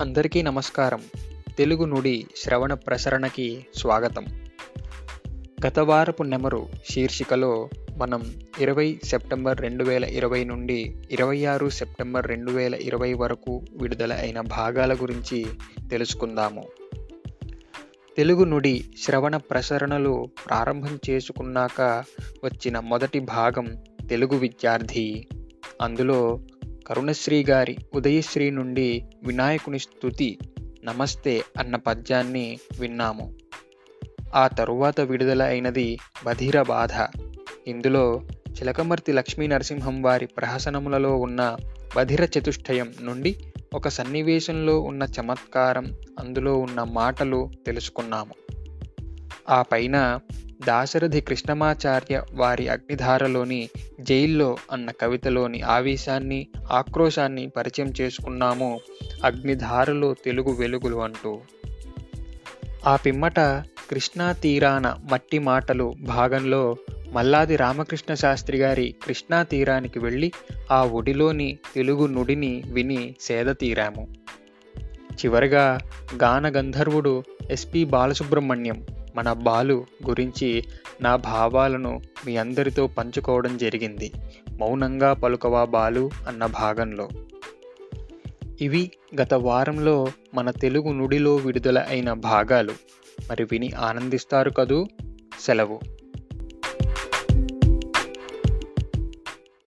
అందరికీ నమస్కారం. తెలుగు నుడి శ్రవణ ప్రసరణకి స్వాగతం. గత వారపు నెమరు శీర్షికలో మనం ఇరవై సెప్టెంబర్ రెండు వేల ఇరవై నుండి ఇరవై ఆరు సెప్టెంబర్ రెండు వేల ఇరవై వరకు విడుదల అయిన భాగాల గురించి తెలుసుకుందాము. తెలుగు నుడి శ్రవణ ప్రసరణలు ప్రారంభం చేసుకున్నాక వచ్చిన మొదటి భాగం తెలుగు విద్యార్థి. అందులో కరుణశ్రీ గారి ఉదయశ్రీ నుండి వినాయకుని స్తుతి నమస్తే అన్న పద్యాన్ని విన్నాము. ఆ తరువాత విడుదల అయినది బధిర బాధ. ఇందులో చిలకమర్తి లక్ష్మీ నరసింహం వారి ప్రహసనములలో ఉన్న బధిర చతుష్టయం నుండి ఒక సన్నివేశంలో ఉన్న చమత్కారం అందులో ఉన్న మాటలు తెలుసుకున్నాము. ఆ పైన దాశరథి కృష్ణమాచార్య వారి అగ్నిధారలోని జైల్లో అన్న కవితలోని ఆవేశాన్ని ఆక్రోశాన్ని పరిచయం చేసుకున్నాము. అగ్నిధారలో తెలుగు వెలుగులు అంటూ. ఆ పిమ్మట కృష్ణా తీరాన మట్టి మాటలు భాగంలో మల్లాది రామకృష్ణ శాస్త్రి గారి కృష్ణా తీరానికి వెళ్ళి ఆ ఒడిలోని తెలుగు నుడిని విని సేద తీరాము. చివరగా గాన గంధర్వుడు ఎస్పి బాలసుబ్రహ్మణ్యం మన బాలు గురించి నా భావాలను మీ అందరితో పంచుకోవడం జరిగింది. మౌనంగా పలుకవా బాలు అన్న భాగంలో. ఇవి గత వారంలో మన తెలుగు నుడిలో విడుదల అయిన భాగాలు. మరి విని ఆనందిస్తారు కదూ? సెలవు.